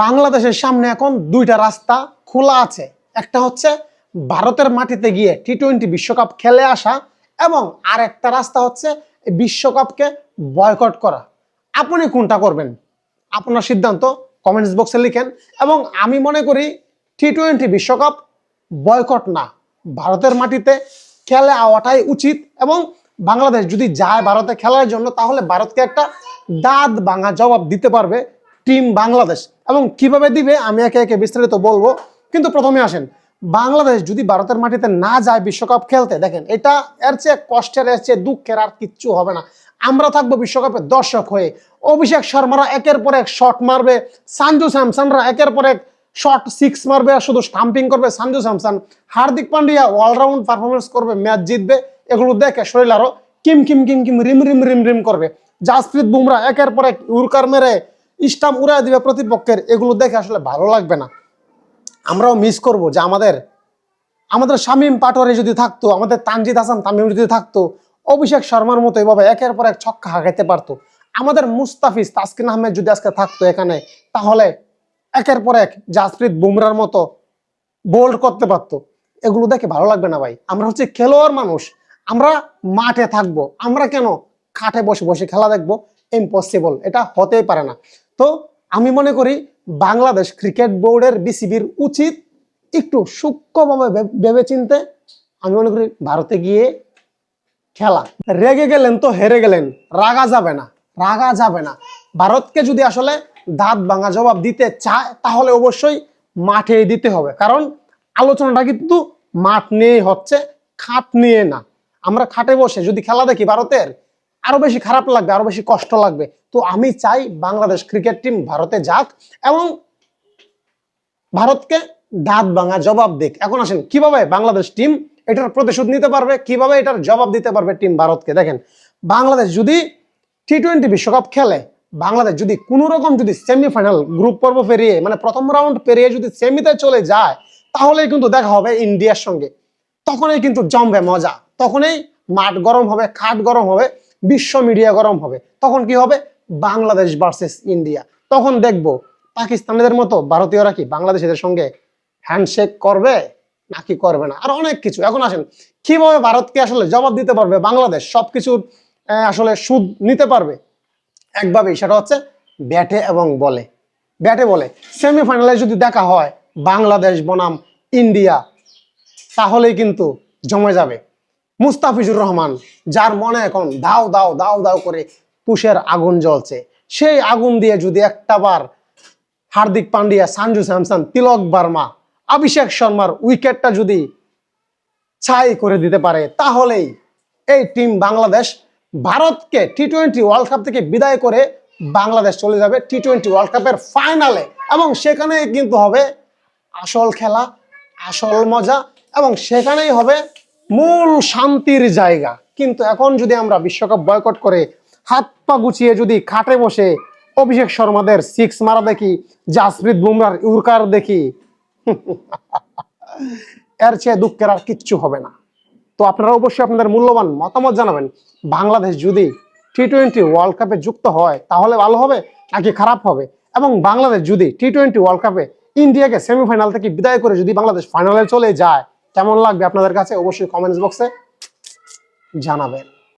বাংলাদেশের সামনে এখন দুইটা রাস্তা খোলা আছে। একটা হচ্ছে ভারতের মাটিতে গিয়ে টি টোয়েন্টি বিশ্বকাপ খেলে আসা এবং আর একটা রাস্তা হচ্ছে বিশ্বকাপকে বয়কট করা। আপনি কোনটা করবেন? আপনার সিদ্ধান্ত কমেন্টস বক্সে লিখেন এবং আমি মনে করি টি টোয়েন্টি বিশ্বকাপ বয়কট না। ভারতের মাটিতে খেলে আওয়াটাই উচিত এবং বাংলাদেশ যদি যায় ভারতে খেলার জন্য, তাহলে ভারতকে একটা দাঁত ভাঙা জবাব দিতে পারবে টিম বাংলাদেশ। এবং কীভাবে দিবে, আমি একে একে বিস্তারিত বলব। কিন্তু প্রথমে আসেন, বাংলাদেশ যদি ভারতের মাটিতে না যায় বিশ্বকাপ খেলতে, দেখেন, এটা এর চেয়ে কষ্টের, এর চেয়ে দুঃখের আর কিচ্ছু হবে না। আমরা থাকব বিশ্বকাপে দর্শক হয়ে। অভিষেক শর্মারা একের পর এক শট মারবে। সানজু স্যামসনরা একের পর এক শর্ট সিক্স মারবে আর শুধু স্টাম্পিং করবে সানজু স্যামসন। হার্দিক পান্ডিয়া অলরাউন্ড পারফরমেন্স করবে ম্যাচ জিতবে। এগুলো দেখে শরীর আরও কিম কিম কিম কিম, রিম রিম রিম রিম করবে। জাসপ্রীত বুমরা একের পর এক উরকার মেরে স্টাম্প উড়ায় দিবে প্রতিপক্ষের, এগুলো দেখে আসলে ভালো লাগবে না। আমরাও মিস করব যে আমাদের আমাদের শামীম পাটোয়ারি যদি থাকতো, আমাদের তানজিদ হাসান তামিম যদি থাকতো, অভিষেক শর্মার মতো এভাবে একের পর এক ছক্কা হাঁকাইতে পারতো। আমাদের মুস্তাফিজ তাসকিন আহমেদ যদি আজকে থাকতো এখানে, তাহলে একের পর এক জাসপ্রীত বুমরার মতো বোল্ড করতে পারতো। এগুলো দেখে ভালো লাগবে না ভাই। আমরা হচ্ছে খেলোয়াড় মানুষ, আমরা মাঠে থাকব, আমরা কেন খাটে বসে বসে খেলা দেখব? ইম্পসিবল এটা হতেই পারে না। তো আমি মনে করি বাংলাদেশ ক্রিকেট বোর্ডের বিসিবির উচিত একটু সূক্ষ্মভাবে ভেবে চিনতে আমি মনে করি ভারতে গিয়ে খেলা। রেগে গেলেন তো হেরে গেলেন, রাগা যাবে না, রাগা যাবে না। ভারতকে যদি আসলে দাঁত ভাঙা জবাব দিতে চায়, তাহলে অবশ্যই মাঠে দিতে হবে। কারণ আলোচনাটা কিন্তু মাঠ নিয়েই হচ্ছে, খাট নিয়ে না। আমরা খাটে বসে যদি খেলা দেখি ভারতের, আরও বেশি খারাপ লাগবে, আরও বেশি কষ্ট লাগবে। তো আমি চাই বাংলাদেশ ক্রিকেট টিম ভারতে যাক এবং ভারতকে দাঁত ভাঙা জবাব দিক। এখন আসেন, কীভাবে বাংলাদেশ টিম এটার প্রতিশোধ নিতে পারবে? কীভাবে এটার জবাব দিতে পারবে টিম ভারতকে? দেখেন, বাংলাদেশ যদি টি টোয়েন্টি বিশ্বকাপ খেলে, বাংলাদেশ যদি কোনো রকম যদি সেমিফাইনাল গ্রুপ পর্ব পেরিয়ে মানে প্রথম রাউন্ড পেরিয়ে যদি সেমিতে চলে যায়, তাহলেই কিন্তু দেখা হবে ইন্ডিয়ার সঙ্গে। তখনই কিন্তু জমবে মজা। তখনই মাঠ গরম হবে, খাট গরম হবে, বিশ্ব মিডিয়া গরম হবে। তখন কি হবে? বাংলাদেশ ভার্সেস ইন্ডিয়া তখন দেখব পাকিস্তানিদের মতো ভারতীয়রা কি বাংলাদেশিদের সঙ্গে হ্যান্ডশেক করবে নাকি করবে না? আর অনেক কিছু। এখন আসেন, কীভাবে ভারতকে আসলে জবাব দিতে পারবে? বাংলাদেশ সবকিছুর আসলে সুদ নিতে পারবে? একভাবেই। সেটা হচ্ছে ব্যাটে এবং বলে। ব্যাটে বলে। সেমিফাইনালে যদি দেখা হয় বাংলাদেশ, বনাম ইন্ডিয়া তাহলেই কিন্তু জমে যাবে। মুস্তাফিজুর রহমান, যার মনে এখন দাও দাও দাও দাও করে তুষের আগুন জ্বলছে। সেই আগুন দিয়ে যদি একটা বার হার্দিক পান্ডিয়া, সানজু স্যামসন, তিলক বার্মা, অভিষেক শর্মার উইকেটটা যদি ছাই করে দিতে পারে, তাহলেই এই টিম বাংলাদেশ ভারতকে টি টোয়েন্টি ওয়ার্ল্ড কাপ থেকে বিদায় করে বাংলাদেশ চলে যাবে টি টোয়েন্টি ওয়ার্ল্ড কাপের ফাইনালে এবং সেখানে কিন্তু হবে আসল খেলা, আসল মজা এবং সেখানেই হবে মূল শান্তির জায়গা। কিন্তু এখন যদি আমরা বিশ্বকাপ বয়কট করে হাত পা গুছিয়ে যদি খাটে বসে, অভিষেক শর্মাদের সিক্স মারা দেখি, জাসপ্রীত বুমরার ইউরকার দেখি। এর চেয়ে দুঃখের আর কিচ্ছু হবে না। তো আপনারা অবশ্যই আপনাদের মূল্যবান মতামত জানাবেন। বাংলাদেশ যদি টি টোয়েন্টি ওয়ার্ল্ড কাপে যুক্ত হয়, তাহলে ভালো হবে নাকি খারাপ হবে? এবং বাংলাদেশ যদি টি টোয়েন্টি ওয়ার্ল্ড কাপে ইন্ডিয়াকে সেমিফাইনাল থেকে বিদায় করে যদি বাংলাদেশ ফাইনালে চলে যায়, কেমন লাগবে আপনাদের কাছে? অবশ্যই কমেন্টস বক্সে জানাবেন।